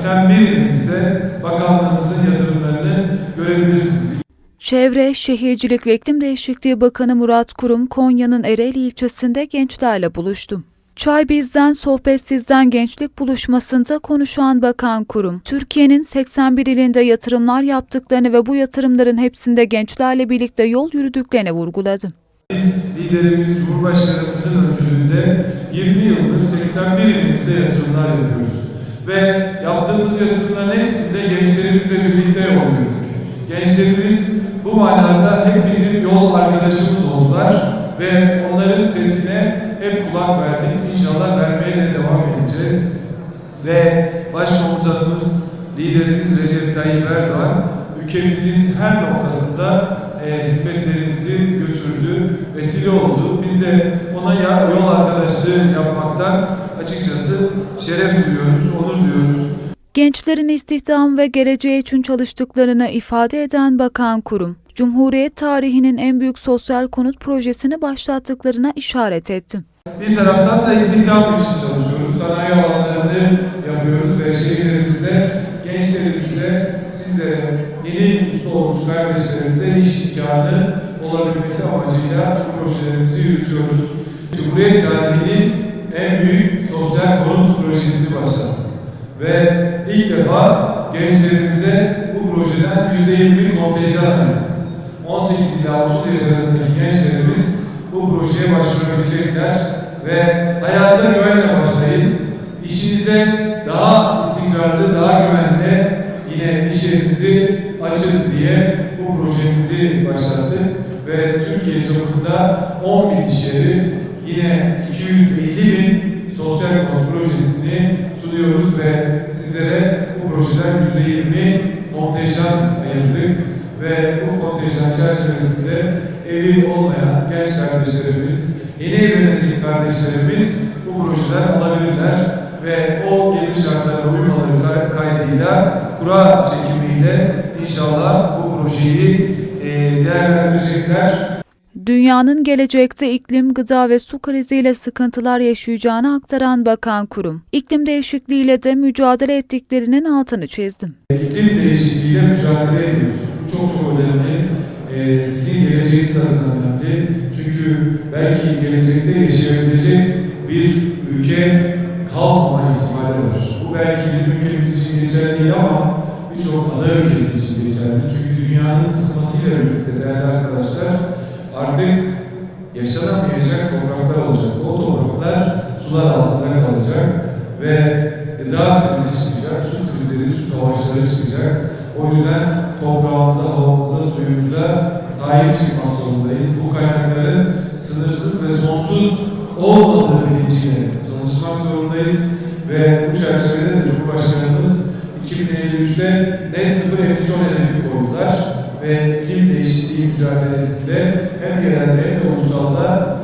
81 ilimizde bakanlığımızın yatırımlarını görebilirsiniz. Çevre, Şehircilik ve İklim Değişikliği Bakanı Murat Kurum, Konya'nın Ereğli ilçesinde gençlerle buluştu. Çay Bizden, Sohbet Sizden gençlik buluşmasında konuşan Bakan Kurum, Türkiye'nin 81 ilinde yatırımlar yaptıklarını ve bu yatırımların hepsinde gençlerle birlikte yol yürüdüklerini vurguladı. Biz liderimiz Cumhurbaşkanımızın öncülüğünde 20 yıldır 81 ilimizde yatırımlar yapıyoruz. Ve yaptığımız yatırımların hepsinde gençlerimizle birlikte yol. Gençlerimiz bu manada hep bizim yol arkadaşımız oldular ve onların sesine hep kulak verdik. İnşallah vermeye de devam edeceğiz. Ve başkomutanımız, liderimiz Recep Tayyip Erdoğan ülkemizin her noktasında e, hizmetlerimizi götürdü, vesile oldu. Biz de ona yol arkadaşlığı yapmaktan açıkçası şeref duyuyoruz, onur duyuyoruz. Gençlerin istihdam ve geleceği için çalıştıklarını ifade eden Bakan Kurum, Cumhuriyet tarihinin en büyük sosyal konut projesini başlattıklarına işaret etti. Bir taraftan da istihdam için çalışıyoruz. Sanayi alanlarını yapıyoruz ve şehirlerimizde gençlerimize, sizlere, yeni usta olmuş kardeşlerimize iş imkanı olabilmesi amacıyla projelerimizi yürütüyoruz. Cumhuriyet tarihinin en büyük sosyal konut projesini başlattık. Ve ilk defa gençlerimize bu projeden %20 kontenjan ayırdık. 18 ila 30 yaş arasındaki gençlerimiz bu projeye başvurabilecekler ve hayata güvenle başlayın. İşinize daha istikrarlı, daha güvenli yine iş yerinizi açın diye bu projemizi başlattık ve Türkiye çapında 10 bin iş yeri yine 250 bin sosyal konut projesini sunuyoruz ve sizlere bu projeden %20 kontenjan ayırdık ve bu kontenjan çerçevesinde evi olmayan genç kardeşlerimiz, yeni evlenecek kardeşlerimiz bu projeden alabilirler ve o gelir şartlarına uymaları kay- kaydıyla kura çekimiyle inşallah bu projeyi değerlendirecekler. Dünyanın gelecekte iklim, gıda ve su kriziyle sıkıntılar yaşayacağını aktaran Bakan Kurum, iklim değişikliğiyle de mücadele ettiklerinin altını çizdi. İklim değişikliğiyle mücadele ediyoruz. Çok çok önemli. Ee, sizin geleceğiniz adına önemli. Çünkü belki gelecekte yaşayabilecek bir ülke kalmama ihtimali var. Bu belki bizim ülkemiz için geçerli değil ama birçok ada ülkesi için geçerli. Çünkü dünyanın ısınmasıyla birlikte değerli arkadaşlar artık yaşanamayacak topraklar olacak. O topraklar sular altında kalacak ve gıda krizi çıkacak, su krizleri, su savaşları çıkacak. O yüzden toprağımıza, havamıza, suyumuza sahip çıkmak zorundayız. Bu kaynakların sınırsız ve sonsuz olmadığı bilinciyle çalışmak zorundayız. Ve bu çerçevede de Cumhurbaşkanımız 2053'te net sıfır emisyon hedefi koydular. Ve iklim değişikliği mücadelesinde hem yerelde hem de ulusalda